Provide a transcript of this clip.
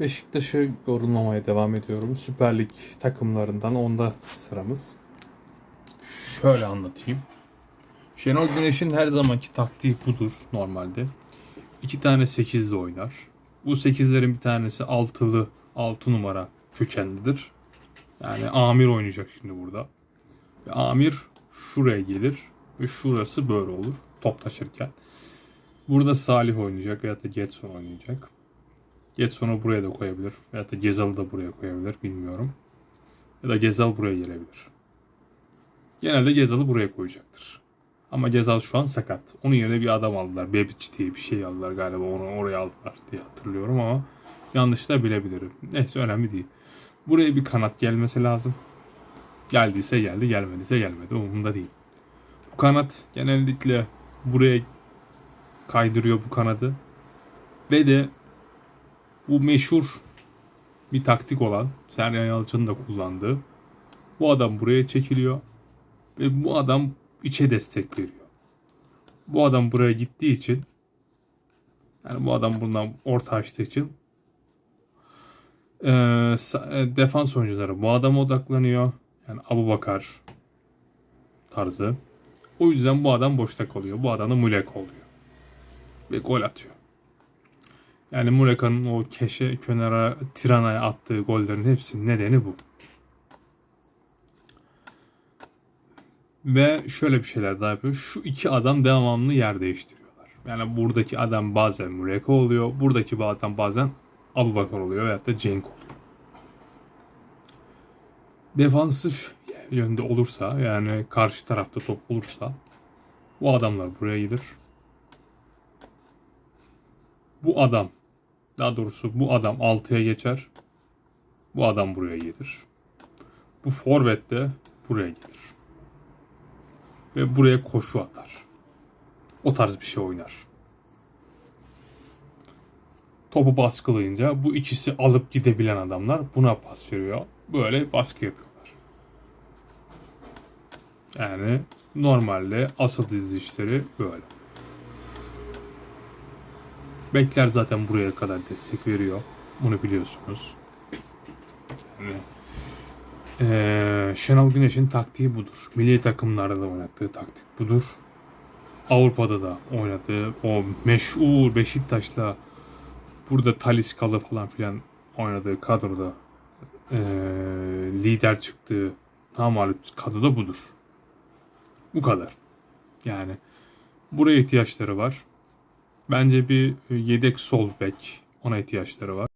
Beşiktaş'ı yorumlamaya devam ediyorum. Süper Lig takımlarından onda sıramız. Şöyle anlatayım. Şenol Güneş'in her zamanki taktiği budur normalde. İki tane 8'li oynar. Bu 8'lerin bir tanesi altılı 6 numara kökenlidir. Yani Amir oynayacak şimdi burada. Ve Amir şuraya gelir ve şurası böyle olur top taşırken. Burada Salih oynayacak veya da Getson oynayacak. Getson'u buraya da koyabilir. Veya da Gezal'ı da buraya koyabilir. Bilmiyorum. Ya da Gezal buraya gelebilir. Genelde Gezal'ı buraya koyacaktır. Ama Gezal şu an sakat. Onun yerine bir adam aldılar. Bebic diye bir şey aldılar galiba. Onu oraya aldılar diye hatırlıyorum ama yanlış da bilebilirim. Neyse önemli değil. Buraya bir kanat gelmesi lazım. Geldiyse geldi, gelmediyse gelmedi. Umurumda değil. Bu kanat genellikle buraya kaydırıyor bu kanadı. Ve de bu meşhur bir taktik olan Sergen Yalçın'ın da kullandığı bu adam buraya çekiliyor ve bu adam içe destek veriyor. Bu adam buraya gittiği için yani bu adam bundan orta açtığı için e, defans oyuncuları bu adama odaklanıyor. Yani Abu Bakar tarzı. O yüzden bu adam boşta kalıyor. Bu adam da Mulek oluyor. Ve gol atıyor. Yani Muleka'nın o keşe, kenara, Tirana'ya attığı gollerin hepsinin nedeni bu. Ve şöyle bir şeyler daha yapıyor. Şu iki adam devamlı yer değiştiriyorlar. Yani buradaki adam bazen Muleka oluyor. Buradaki adam bazen Abubakar oluyor veyahut da Cenk oluyor. Defansif yönde olursa yani karşı tarafta top olursa bu adamlar buraya gelir. Bu adam daha doğrusu bu adam 6'ya geçer. Bu adam buraya gelir. Bu forvet de buraya gelir. Ve buraya koşu atar. O tarz bir şey oynar. Topu baskılayınca bu ikisi alıp gidebilen adamlar buna pas veriyor. Böyle baskı yapıyorlar. Yani normalde asıl dizilişleri böyle. Bekler zaten buraya kadar destek veriyor. Bunu biliyorsunuz. Yani eee, Şenol Güneş'in taktiği budur. Milli takımlarda da oynattığı taktik budur. Avrupa'da da oynadığı o meşhur Beşiktaş'la burada Taliscalı falan filan oynadığı kadroda eee, lider çıktığı namalup kadro da budur. Bu kadar. Yani buraya ihtiyaçları var. Bence bir yedek sol bek ona ihtiyaçları var.